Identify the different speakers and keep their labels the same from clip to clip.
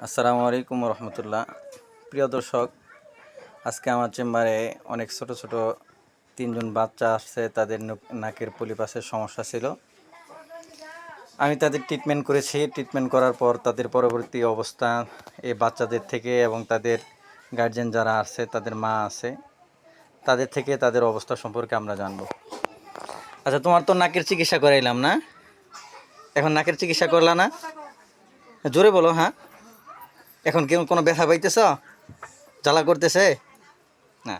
Speaker 1: আসসালামু আলাইকুম রহমতুল্লাহ। প্রিয় দর্শক, আজকে আমার চেম্বারে অনেক ছোট ছোট তিনজন বাচ্চা আসছে, তাদের নক- নাকের পলিপাসের সমস্যা ছিল। আমি তাদের ট্রিটমেন্ট করেছি। ট্রিটমেন্ট করার পর তাদের পরবর্তী অবস্থা এই বাচ্চাদের থেকে এবং তাদের গার্জেন যারা আছে, তাদের মা আছে, তাদের থেকে তাদের অবস্থা সম্পর্কে আমরা জানব। আচ্ছা তোমার তো নাকের চিকিৎসা করাইলাম না? এখন নাকের চিকিৎসা করলা না? জোরে বলো হ্যাঁ? এখন কেউ কোনো ব্যথা পাইতেছ? জ্বালা করতেছে? না।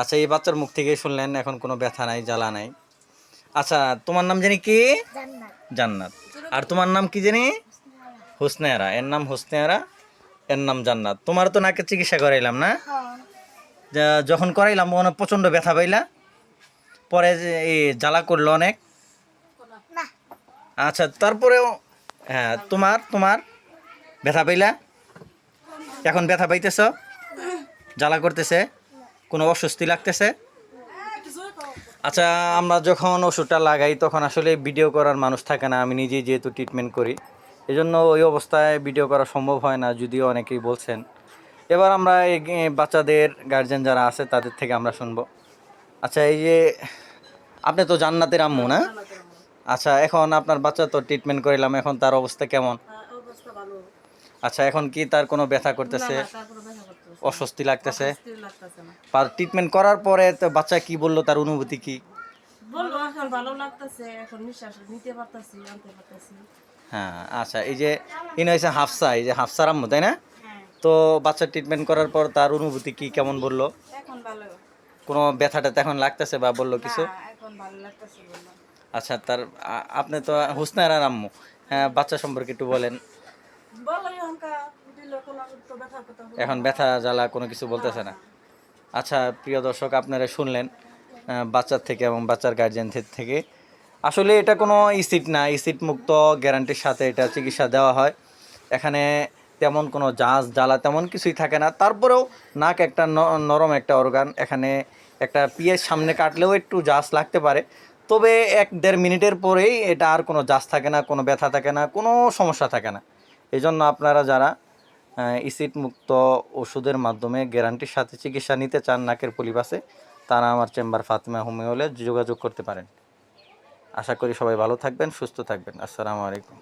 Speaker 1: আচ্ছা এই বাচ্চার মুখ থেকে শুনলেন এখন কোনো ব্যথা নাই জ্বালা নাই। আচ্ছা তোমার নাম জানি কি? জান্নাত। আর তোমার নাম কি জানি? হুসনেয়ারা। এর নাম হুসনেয়ারা এর নাম জান্নাত। তোমার তো নাকে চিকিৎসা করাইলাম না? যখন করাইলাম মনে প্রচণ্ড ব্যথা পাইলা। পরে যে এই জ্বালা করল অনেক। আচ্ছা তারপরেও হ্যাঁ তোমার তোমার ব্যথা পাইলা? এখন ব্যথা পাইতেছ? জ্বালা করতেছে? কোনো অস্বস্তি লাগতেছে? আচ্ছা আমরা যখন ওষুধটা লাগাই তখন আসলে ভিডিও করার মানুষ থাকে না। আমি নিজেই যেহেতু ট্রিটমেন্ট করি। এজন্য ওই অবস্থায় ভিডিও করা সম্ভব হয় না যদিও অনেকেই বলছেন। এবার আমরা এই বাচ্চাদের গার্জেন যারা আছে তাদের থেকে আমরা শুনব। আচ্ছা এই যে আপনি তো জান্নাতের আম্মু না? আচ্ছা এখন আপনার বাচ্চা তো ট্রিটমেন্ট করিলাম এখন তার অবস্থা কেমন? আচ্ছা এখন কি তার কোনো ব্যথা করতেছে? অস্বস্তি লাগতেছে? আর ট্রিটমেন্ট করার পরে তো বাচ্চা কি বলল তার অনুভূতি কি?
Speaker 2: বলব এখন ভালো লাগতেছে এখন নিঃশ্বাস নিতে পারতেছি আনতে পারতেছি।
Speaker 1: হ্যাঁ আচ্ছা এই যে ইনি হয়েছে হাফসা এই যে হাফসার আম্মু তাই না?
Speaker 2: হ্যাঁ।
Speaker 1: তো বাচ্চা ট্রিটমেন্ট করার পর তার অনুভূতি কি কেমন বলল?
Speaker 2: এখন ভালো।
Speaker 1: কোনো ব্যথাটা এখন লাগতেছে বা বলল কিছু?
Speaker 2: এখন ভালো লাগতেছে বললাম
Speaker 1: আচ্ছা তার আপনি তো হুসনার আম্মু। হ্যাঁ বাচ্চা সম্পর্কে একটু বলেন।
Speaker 2: বলো
Speaker 1: এখন ব্যথা জ্বালা কোনো কিছু বলতেছে না। আচ্ছা প্রিয় দর্শক, আপনারা শুনলেন বাচ্চার থেকে এবং বাচ্চার গার্জেনদের থেকে। আসলে এটা কোনো ইসিট না ইসিট মুক্ত গ্যারান্টির সাথে এটা চিকিৎসা দেওয়া হয়। এখানে তেমন কোনো জাঁজ জ্বালা তেমন কিছুই থাকে না। তারপরেও নাক একটা নরম একটা অর্গান এখানে একটা পিয়ের সামনে কাটলেও একটু জাঁজ লাগতে পারে। তবে এক দেড় মিনিটের পরেই এটা আর কোনো জাঁজ থাকে না, কোনো ব্যথা থাকে না, কোনো সমস্যা থাকে না। এই জন্য আপনারা যারা ইসিট মুক্ত ওষুধের মাধ্যমে গ্যারান্টির সাথে চিকিৎসা নিতে চান নাকের পলিবাসে, তারা আমার চেম্বার ফাতেমা হোমিওলে যোগাযোগ করতে পারেন। আশা করি সবাই ভালো থাকবেন, সুস্থ থাকবেন। আসসালামু আলাইকুম।